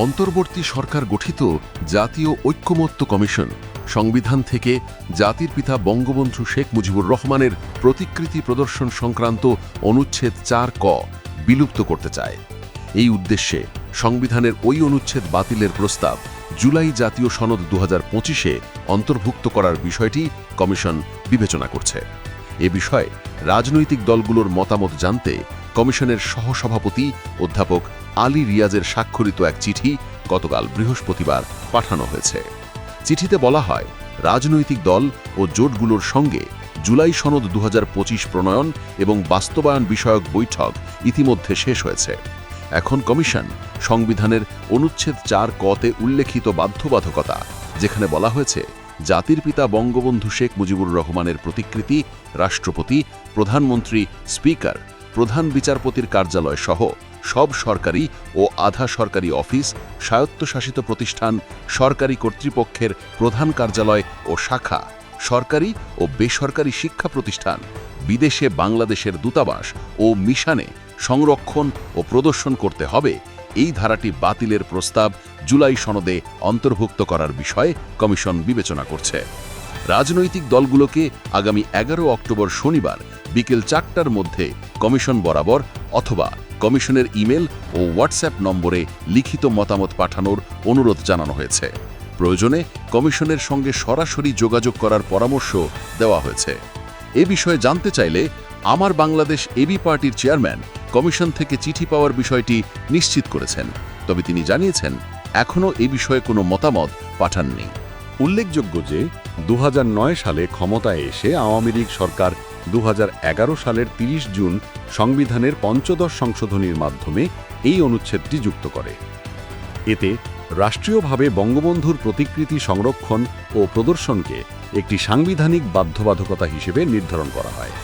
অন্তর্বর্তী সরকার গঠিত জাতীয় ঐক্যমত্য কমিশন। সংবিধান থেকে জাতির পিতা বঙ্গবন্ধু শেখ মুজিবুর রহমানের প্রতিকৃতি প্রদর্শন সংক্রান্ত অনুচ্ছেদ চার ক বিলুপ্ত করতে চায়। এই উদ্দেশ্যে সংবিধানের ওই অনুচ্ছেদ বাতিলের প্রস্তাব জুলাই জাতীয় সনদ দু পঁচিশে অন্তর্ভুক্ত করার বিষয়টি কমিশন বিবেচনা করছে। এ বিষয়ে রাজনৈতিক দলগুলোর মতামত জানতে কমিশনের সহসভাপতি অধ্যাপক আলী রিয়াজের স্বাক্ষরিত এক চিঠি গতকাল বৃহস্পতিবার পাঠানো হয়েছে। চিঠিতে বলা হয়, রাজনৈতিক দল ও জোটগুলোর সঙ্গে জুলাই সনদ দু হাজার পঁচিশ প্রণয়ন এবং বাস্তবায়ন বিষয়ক বৈঠক ইতিমধ্যে শেষ হয়েছে। এখন কমিশন সংবিধানের অনুচ্ছেদ চার কতে উল্লেখিত বাধ্যবাধকতা, যেখানে বলা হয়েছে, জাতির পিতা বঙ্গবন্ধু শেখ মুজিবুর রহমানের প্রতিকৃতি, রাষ্ট্রপতি, প্রধানমন্ত্রী, স্পিকার প্রধান বিচারপতির কার্যালয় সহ সব সরকারি ও আধা সরকারি অফিস, স্বায়ত্তশাসিত প্রতিষ্ঠান, সরকারি কর্তৃপক্ষের প্রধান কার্যালয় ও শাখা, সরকারি ও বেসরকারি শিক্ষা প্রতিষ্ঠান, বিদেশে বাংলাদেশের দূতাবাস ও মিশনে সংরক্ষণ ও প্রদর্শন করতে হবে। এই ধারাটি বাতিলের প্রস্তাব জুলাই সনদে অন্তর্ভুক্ত করার বিষয়ে কমিশন বিবেচনা করছে। রাজনৈতিক দলগুলোকে আগামী এগারো অক্টোবর শনিবার বিকেল চারটার মধ্যে কমিশন বরাবর অথবা কমিশনের ইমেল ও হোয়াটসঅ্যাপ নম্বরে লিখিত মতামত পাঠানোর অনুরোধ জানানো হয়েছে। প্রয়োজনে কমিশনের সঙ্গে সরাসরি যোগাযোগ করার পরামর্শ দেওয়া হয়েছে। এ বিষয়ে জানতে চাইলে আমার বাংলাদেশ এবি পার্টির চেয়ারম্যান কমিশন থেকে চিঠি পাওয়ার বিষয়টি নিশ্চিত করেছেন। তবে তিনি জানিয়েছেন, এখনও এ বিষয়ে কোনো মতামত পাঠাননি। উল্লেখযোগ্য যে দু হাজার নয় সালে ক্ষমতায় এসে আওয়ামী লীগ সরকার দু হাজার এগারো সালের ৩০ জুন সংবিধানের পঞ্চদশ সংশোধনীর মাধ্যমে এই অনুচ্ছেদটি যুক্ত করে। এতে রাষ্ট্রীয়ভাবে বঙ্গবন্ধুর প্রতিকৃতি সংরক্ষণ ও প্রদর্শনকে একটি সাংবিধানিক বাধ্যবাধকতা হিসেবে নির্ধারণ করা হয়।